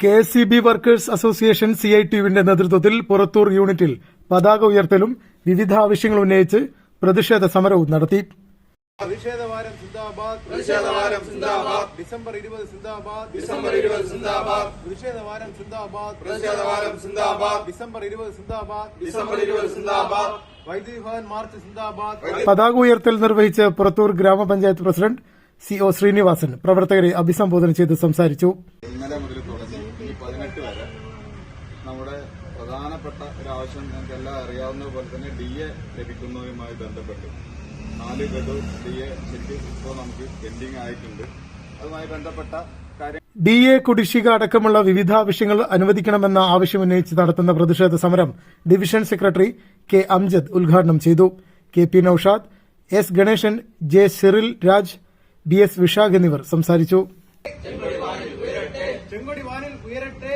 K S C B workers association C I ടിയുവിന്റെ നേതൃത്വത്തിൽ പുറത്തൂർ യൂണിറ്റിൽ പതാക ഉയർത്തലും വിവിധ ആവശ്യങ്ങൾ ഉന്നയിച്ച് പ്രതിഷേധ സമരവും നടത്തി. പ്രതിഷേധവാരം സിന്ദാബാദ് പ്രതിഷേധവാരം സിന്ദാബാദ് ഡിസംബർ ഇരുപത് സിന്ദാബാദ് ഡിസംബർ ഇരുപത് സിന്ദാബാദ് പ്രതിഷേധവാരം സിന്ദാബാദ് പ്രതിഷേധവാരം സിന്ദാബാദ് ഡിസംബർ ഇരുപത് സിന്ദാബാദ് ഡിസംബർ ഇരുപത് സിന്ദാബാദ് വൈദ്യുതി ഭവൻ മാർച്ച് സിന്ദാബാദ്. പതാക ഉയർത്തൽ നിർവഹിച്ച് പുറത്തൂർ ഗ്രാമപഞ്ചായത്ത് പ്രസിഡന്റ് സി ഒ ശ്രീനിവാസൻ പ്രവർത്തകരെ അഭിസംബോധന ചെയ്ത് സംസാരിച്ചു. ഇന്നലെ നമ്മുടെ പ്രധാനപ്പെട്ട ഒരു ആവശ്യം നിങ്ങൾക്ക് എല്ലാം അറിയാവുന്ന പോലെ തന്നെ ഡി എ ലഭിക്കുന്നതുമായി ബന്ധപ്പെട്ട്. നാല് ഗഡു ഡി എ ശരിക്കും ഇപ്പോൾ നമുക്ക് പെൻഡിങ് ആയിട്ടുണ്ട്. അതുമായി ബന്ധപ്പെട്ട ഡി എ കുടിശ്ശിക അടക്കമുള്ള വിവിധ ആവശ്യങ്ങൾ അനുവദിക്കണമെന്ന ആവശ്യമുന്നയിച്ച് നടത്തുന്ന പ്രതിഷേധ സമരം ഡിവിഷൻ സെക്രട്ടറി കെ അംജദ് ഉദ്ഘാടനം ചെയ്തു. K P Naushad S Ganesan J Cyril Raj B S Vishakh എന്നിവർ സംസാരിച്ചു. ഉയരട്ടെ.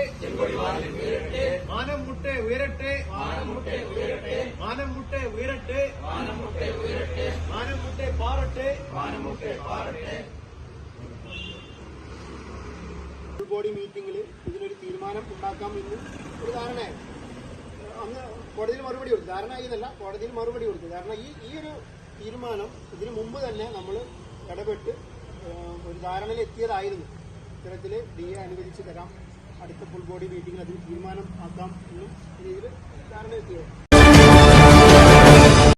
മാനം മുട്ടെ ഉയരട്ടെ. മാനം മുട്ടെ ഉയരട്ടെ. മാനം മുട്ടെ പാറട്ടെ ബോഡി മീറ്റിംഗിൽ ഇതിനൊരു തീരുമാനം ഉണ്ടാക്കാം എന്ന് ഒരു ധാരണ. അന്ന് കോടതിയിൽ മറുപടി കൊടുത്തു. ധാരണ ആയതല്ല കോടതിയിൽ മറുപടി കൊടുത്തു. കാരണം ഈ ഈ ഒരു തീരുമാനം ഇതിനു മുമ്പ് തന്നെ നമ്മൾ ഇടപെട്ട് ഒരു ധാരണയിൽ എത്തിയതായിരുന്നു ഇത്തരത്തിൽ ഡി എ അനുവദിച്ചു തരാം. അടുത്ത ഫുൾ ബോഡി മീറ്റിംഗിൽ അതിന് തീരുമാനം ആക്കാം എന്നും രീതിയിൽ ധാരണ എത്തിയത്